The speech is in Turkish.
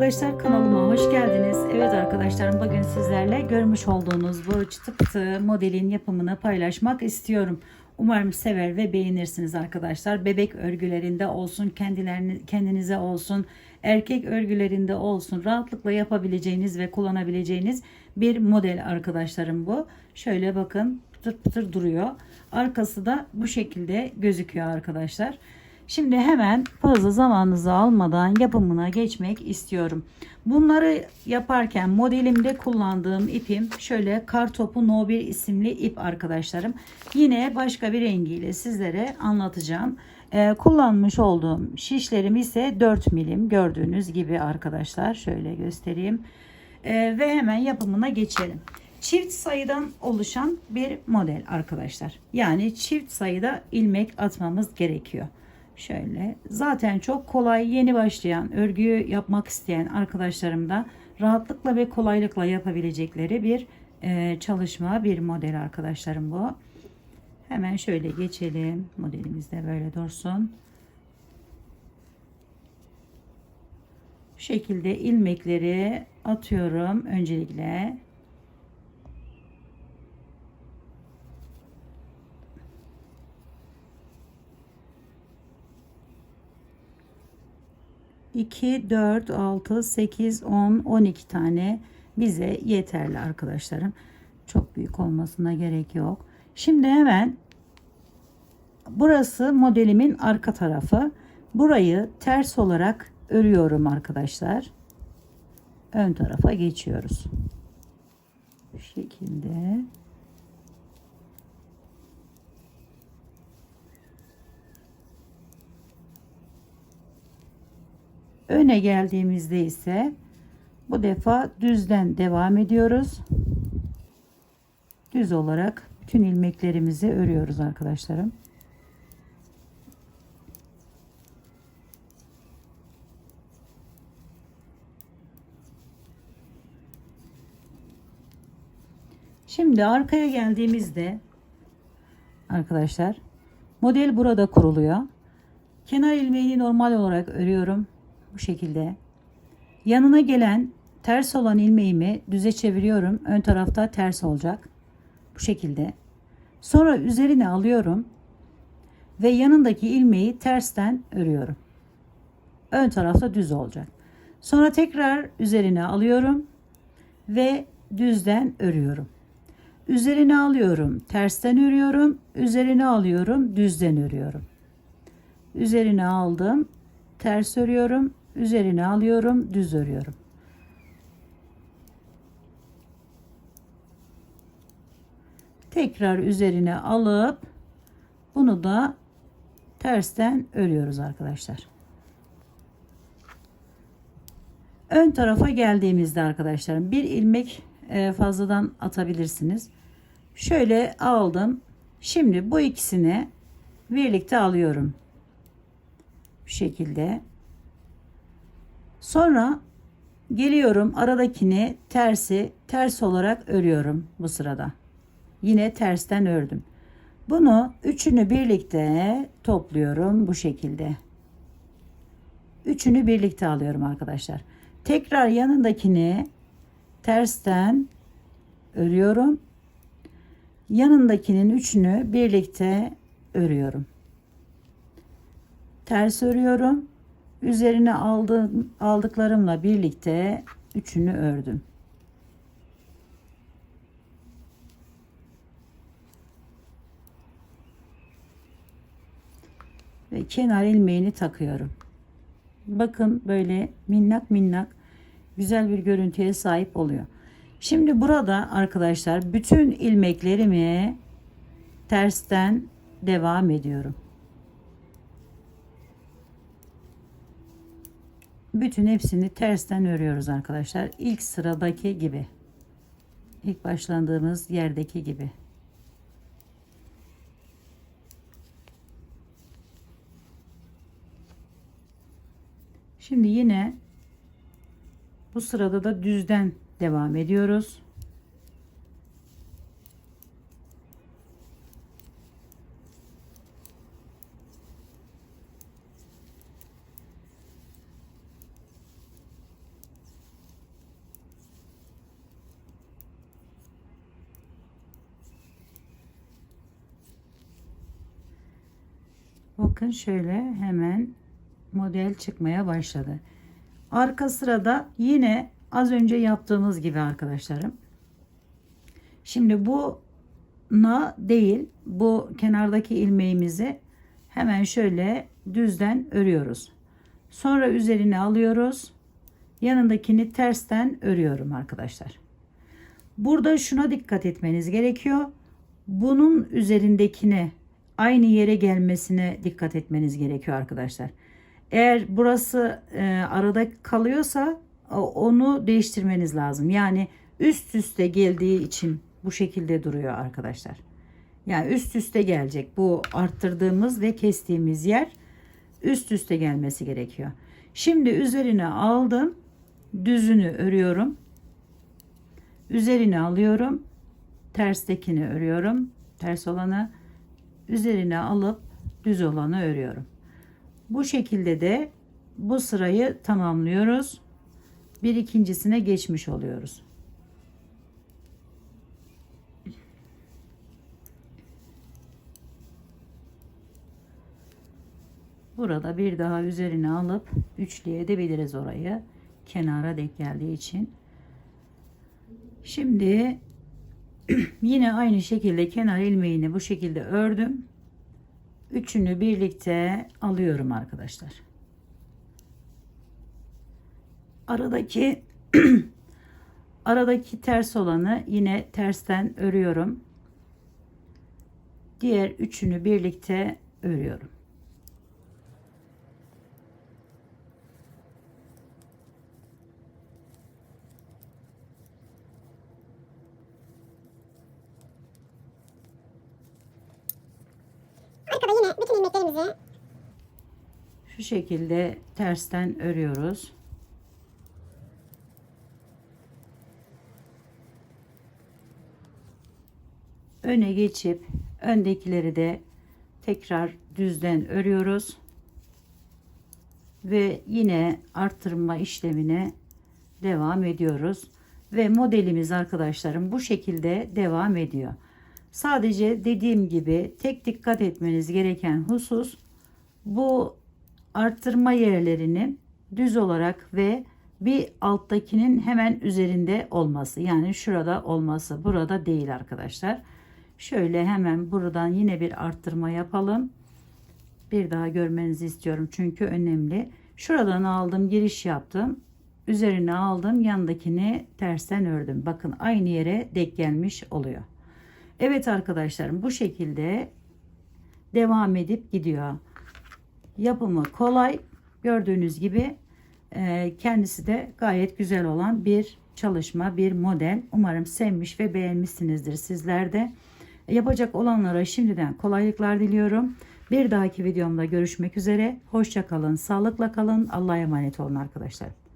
arkadaşlar kanalıma hoş geldiniz. Evet arkadaşlarım bugün sizlerle görmüş olduğunuz bu çıtı pıtı modelin yapımını paylaşmak istiyorum. Umarım sever ve beğenirsiniz arkadaşlar. Bebek örgülerinde olsun, kendilerini, kendinize olsun, erkek örgülerinde olsun rahatlıkla yapabileceğiniz ve kullanabileceğiniz bir model arkadaşlarım bu. Şöyle bakın pıtır pıtır duruyor. Arkası da bu şekilde gözüküyor arkadaşlar. Şimdi hemen fazla zamanınızı almadan yapımına geçmek istiyorum. Bunları yaparken modelimde kullandığım ipim şöyle Kartopu No 1 isimli ip arkadaşlarım. Yine başka bir rengiyle sizlere anlatacağım. Ee, kullanmış olduğum şişlerim ise 4 milim gördüğünüz gibi arkadaşlar. Şöyle göstereyim. Ee, ve hemen yapımına geçelim. Çift sayıdan oluşan bir model arkadaşlar. Yani çift sayıda ilmek atmamız gerekiyor. Şöyle zaten çok kolay yeni başlayan örgüyü yapmak isteyen arkadaşlarım da rahatlıkla ve kolaylıkla yapabilecekleri bir e, çalışma bir model arkadaşlarım bu. Hemen şöyle geçelim. Modelimiz de böyle dursun. Bu şekilde ilmekleri atıyorum öncelikle. İki, dört, altı, sekiz, on, on iki tane bize yeterli arkadaşlarım. Çok büyük olmasına gerek yok. Şimdi hemen burası modelimin arka tarafı. Burayı ters olarak örüyorum arkadaşlar. Ön tarafa geçiyoruz. Bu şekilde. Öne geldiğimizde ise bu defa düzden devam ediyoruz. Düz olarak bütün ilmeklerimizi örüyoruz arkadaşlarım. Şimdi arkaya geldiğimizde arkadaşlar model burada kuruluyor. Kenar ilmeğini normal olarak örüyorum. Bu şekilde. Yanına gelen ters olan ilmeğimi düze çeviriyorum. Ön tarafta ters olacak. Bu şekilde. Sonra üzerine alıyorum. Ve yanındaki ilmeği tersten örüyorum. Ön tarafta düz olacak. Sonra tekrar üzerine alıyorum. Ve düzden örüyorum. Üzerine alıyorum. Tersten örüyorum. Üzerine alıyorum. Düzden örüyorum. Üzerine aldım. Ters örüyorum üzerine alıyorum düz örüyorum. Tekrar üzerine alıp bunu da tersten örüyoruz arkadaşlar. Ön tarafa geldiğimizde arkadaşlarım bir ilmek e, fazladan atabilirsiniz. Şöyle aldım. Şimdi bu ikisini birlikte alıyorum. Bu şekilde Sonra geliyorum aradakini tersi ters olarak örüyorum bu sırada. Yine tersten ördüm. Bunu üçünü birlikte topluyorum bu şekilde. Üçünü birlikte alıyorum arkadaşlar. Tekrar yanındakini tersten örüyorum. Yanındakinin üçünü birlikte örüyorum. Ters örüyorum Üzerine aldığım, aldıklarımla birlikte üçünü ördüm. Ve kenar ilmeğini takıyorum. Bakın böyle minnak minnak güzel bir görüntüye sahip oluyor. Şimdi burada arkadaşlar bütün ilmeklerimi tersten devam ediyorum. Bütün hepsini tersten örüyoruz arkadaşlar. İlk sıradaki gibi. İlk başlandığımız yerdeki gibi. Şimdi yine bu sırada da düzden devam ediyoruz. Bakın şöyle hemen model çıkmaya başladı. Arka sırada yine az önce yaptığımız gibi arkadaşlarım. Şimdi bu na değil bu kenardaki ilmeğimizi hemen şöyle düzden örüyoruz. Sonra üzerine alıyoruz. Yanındakini tersten örüyorum arkadaşlar. Burada şuna dikkat etmeniz gerekiyor. Bunun üzerindekine aynı yere gelmesine dikkat etmeniz gerekiyor arkadaşlar. Eğer burası e, arada kalıyorsa o- onu değiştirmeniz lazım. Yani üst üste geldiği için bu şekilde duruyor arkadaşlar. Yani üst üste gelecek. Bu arttırdığımız ve kestiğimiz yer üst üste gelmesi gerekiyor. Şimdi üzerine aldım. Düzünü örüyorum. Üzerine alıyorum. Terstekini örüyorum. Ters olanı üzerine alıp düz olanı örüyorum. Bu şekilde de bu sırayı tamamlıyoruz. Bir ikincisine geçmiş oluyoruz. Burada bir daha üzerine alıp üçlüye edebiliriz orayı. Kenara denk geldiği için. Şimdi yine aynı şekilde kenar ilmeğini bu şekilde ördüm. Üçünü birlikte alıyorum arkadaşlar. Aradaki aradaki ters olanı yine tersten örüyorum. Diğer üçünü birlikte örüyorum. İlmeklerimizi Şu şekilde tersten örüyoruz. Öne geçip öndekileri de tekrar düzden örüyoruz. Ve yine arttırma işlemine devam ediyoruz. Ve modelimiz arkadaşlarım bu şekilde devam ediyor. Sadece dediğim gibi tek dikkat etmeniz gereken husus bu arttırma yerlerinin düz olarak ve bir alttakinin hemen üzerinde olması. Yani şurada olması. Burada değil arkadaşlar. Şöyle hemen buradan yine bir arttırma yapalım. Bir daha görmenizi istiyorum çünkü önemli. Şuradan aldım, giriş yaptım. Üzerine aldım, yanındakini tersten ördüm. Bakın aynı yere denk gelmiş oluyor. Evet arkadaşlarım bu şekilde devam edip gidiyor. Yapımı kolay. Gördüğünüz gibi e, kendisi de gayet güzel olan bir çalışma, bir model. Umarım sevmiş ve beğenmişsinizdir sizler de. Yapacak olanlara şimdiden kolaylıklar diliyorum. Bir dahaki videomda görüşmek üzere. Hoşça kalın, sağlıkla kalın. Allah'a emanet olun arkadaşlar.